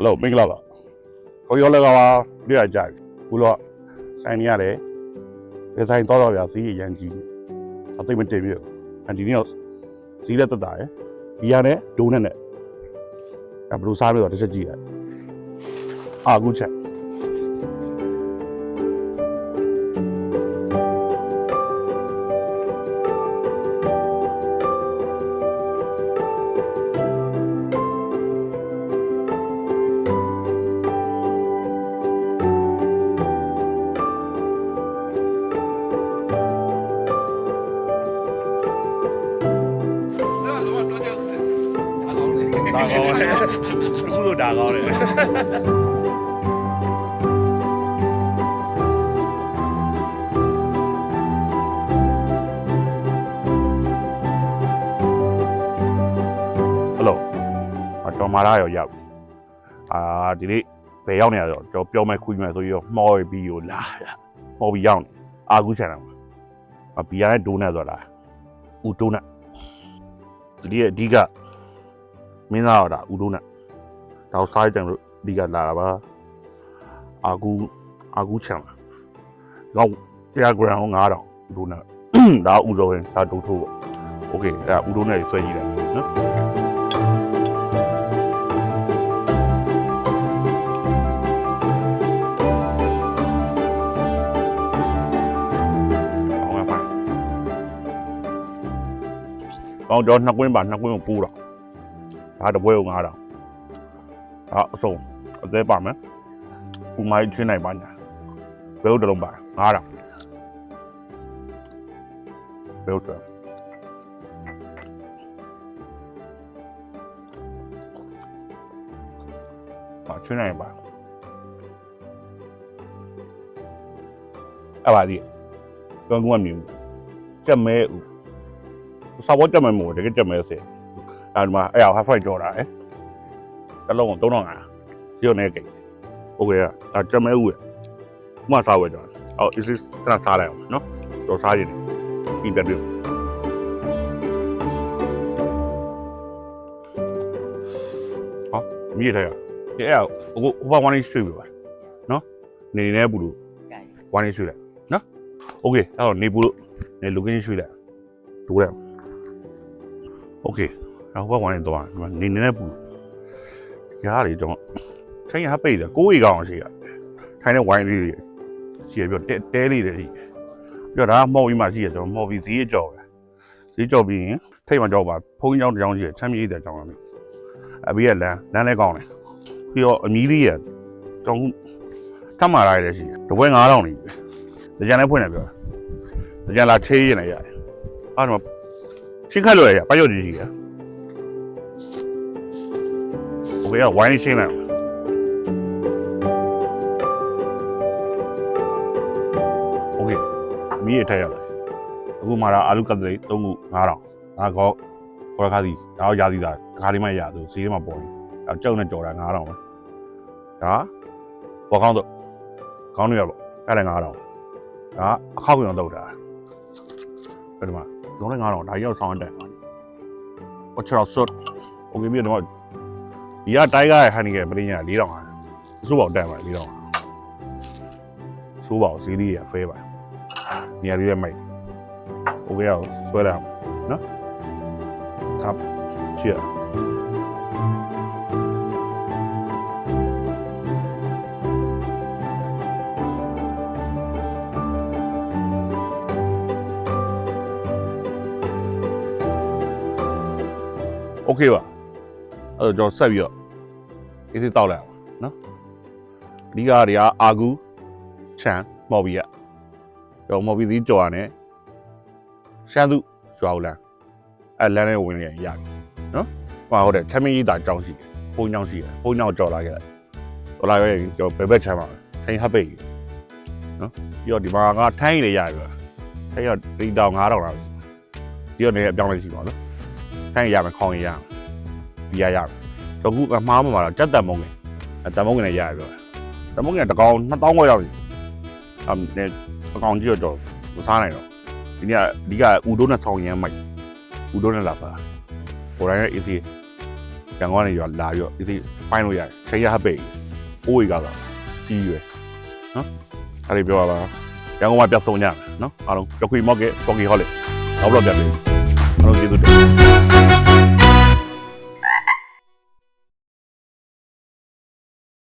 ဟယ်လိုမင်္ဂလာပါခေါ်ရောလည်းကပါပြရကြပြီခုတော့ဆိုင်နေရတယ်ဒီဆိုင်တော့တော့ဗျာစီးရန်ကြီးအသိမတင်ပြအဒီနေ့တော့စီးလက်တက်တာရယ်ဘီယာနဲ့ဒိုးနဲ့နဲ့အဲဘယ်လိုစားပြီးတော့တစ်ချက်ကြည့်ရအာအခုချက် ဒါကောင်းတယ်အခုလိုဒါကောင်းတယ်ဟယ်လိုအတော်မာလာရောရောက်ပြီအာဒီနေ့ဘယ်ရောက်နေရတော့ကျွန်တော်ပြောမယ်ခွေးမယ်ဆိုပြီးတော့မှော်ပြီးရောလာမှော်ပြီးရောက်နေအာကူချန်တယ်အဘီယာနဲ့ဒိုးနဲ့ဆိုတာဦးဒိုးနဲ့ဒီနေ့အဓိက မင်းသားတော့ဒါဦးဒိုးနဲ့တော့စားကြတယ်လို့အဓိကလာတာပါအာကူအာကူချန်လာတော့100 gram 9000ဦးဒိုးနဲ့ဒါဦးတော်ရင်ဒါဒိုးထိုးပေါ့โอเคအဲ့ဒါဦးဒိုးနဲ့ဆွဲကြည့်တယ်နော် အောင်ရပါကောင်းတော့နှစ်ကွင်းပါနှစ်ကွင်းကိုပူးတော့ ဒါတပွဲကို9000ဒါအဆုံးအသေးပါမယ်ဥမိုင်းချင်းနိုင်ပါညာဘယ်လိုတလုံးပါ9000ဘယ်လိုတော့ပါချင်းနိုင်ပါအဲ့ပါဒီကျွန်တော်ကမြင်ကြက်မဲဦးစာဝတ်ကြက်မဲမို့တကယ်ကြက်မဲစေ အဲဒီမှာအဲ့ဟာ half fight ကြော်တာလေတစ်လုံးကို3500ရုပ်နေကိโอเคอ่ะဒါကြမဲဦးရဥမစားဝဲကြော်အော် is is ခဏစားလိုက်အောင်နော်တော့စားရင်ပြင်ပြပြဟောမြေထဲရအဲ့အဲ့ဟိုဟိုဘာဝိုင်းရွှေ့ပြပါနော်နေနေဘူးလို့ဝိုင်းရွှေ့လိုက်နော်โอเคအဲ့တော့နေဘူးလို့နေ location ရွှေ့လိုက်ဒိုးလိုက်โอเค ဟိုဘက်ဝိုင်းတော့ဒီမှာနေနေနဲ့ပူရားလေတော့ထိုင်းရပိတ်တယ်ကိုးဝေကောင်ရှိရထိုင်းတဲ့ဝိုင်းလေးတွေရှိရပြီးတော့တဲလေးတွေရှိပြီးတော့ဒါမှော်ပြီးမှရှိရကျွန်တော်မှော်ပြီးဈေးကြော်ပဲဈေးကြော်ပြီးရင်ထိတ်မှကြောက်ပါဖုန်းကြောင်တစ်ကြောင်ရှိရချမ်းမြေးတဲ့ကြောင်ပါမယ်အပြီးရလမ်းလမ်းလဲကောင်းတယ်ပြီးတော့အမီးလေးရတောင်းထပ်မာလာရရှိတယ်တပွဲ9000နေပြီကြံလည်းဖွင့်တယ်ပြောတာကြံလာချေးရင်လည်းရတယ်အဲ့တော့ရှင်းခတ်လို့ရရပတ်ရုပ်ကြီးကြီးရ โอเคဝိုင်းရှင်းလိုက်โอเคမီးရထည့်ရတယ်အခုမှတော့အာလူကတ်တလေး3ခု9000ဒါကောခေါ်ခါစီဒါတော့ရာစီသားတစ်ခါလေးမှရသူဈေးမှာပေါ်ရင်အဲကြောက်နဲ့ကြော်တာ9000ပဲဒါဘောကောင်းတော့ကောင်းနေရပေါ့အဲ့ဒါ9000ဒါအခောက်ရုံတော့တာအဲ့ဒီမှာလုံးနဲ့9000ဒါရောက်ဆောင်တက်ဟိုချောဆွတ်โอเคမြေတော့ ဒီကတိုင်ကရဲ့ဟန်နီကပရင်းညာ4000ဟာစိုးပေါတက်ပါ4000ဟာစိုးပေါဈေးလေးရဖဲပါနေရာလေးရမိုက်โอเคအောင်ဆွဲလိုက်အောင်နော်ครับเชื่อ โอเคပါ အဲ့တော့ကျွန်တော်ဆက်ပြီးတော့အေးစေးတောက်လိုက်အောင်နော်အဓိကတွေကအာကူချန်မော်ဘီကကျွန်တော်မော်ဘီသီးကြော်ရတယ်ရှမ်းသူကျွာဦးလန်းအဲ့လန်းနဲ့ဝင်နေရပြီနော်ဟိုဟုတ်တယ်ထမင်းကြီးတာကြောင်းရှိတယ်ပုံကြောင်းရှိတယ်ပုံကြောင်းကြော်လာခဲ့တယ်ကြော်လာခဲ့ရင်ကျွန်တော်ဘယ်ဘက်ချမ်းပါလဲထိုင်းဟပ်ပိတ်နော်ပြီးတော့ဒီမှာကထိုင်းလေရပြီထိုင်းရဒီတောင်9000လောက်ပြီးတော့နေအပြောင်းလဲရှိပါနော်ထိုင်းရမယ်ခေါင်းရရမယ် ဒီရရမယ်တော့ခုအမှားမှာတော့ကြက်တံမုံငယ်အတံမုံငယ်နဲ့ရရပြောတံမုံငယ်တကောင်2000ခွဲရောက်ပြီအမ်နဲ့အကောင်ကြီးတော့မစားနိုင်တော့ဒီနေ့အဓိကဦးဒိုးနဲ့ဆောင်းရမ်းမိုက်ဦးဒိုးနဲ့လာပါဟိုတိုင်းရဲ့ easy ဟရန်ကုန်ကနေရွာလာပြီးတော့ဒီစီပိုင်းလို့ရတယ်ချိန်ရဟပိတ်အိုးရီကတော့ကြီးရွယ်နော်အဲ့ဒီပြောပါလားရန်ကုန်မှာပြတ်ဆုံးကြမယ်နော်အားလုံးကြခွေမော့ကေပေါ်ကီဟောလေနောက်တော့ပြတ်ပြီအားလုံးကျေးဇူးတင်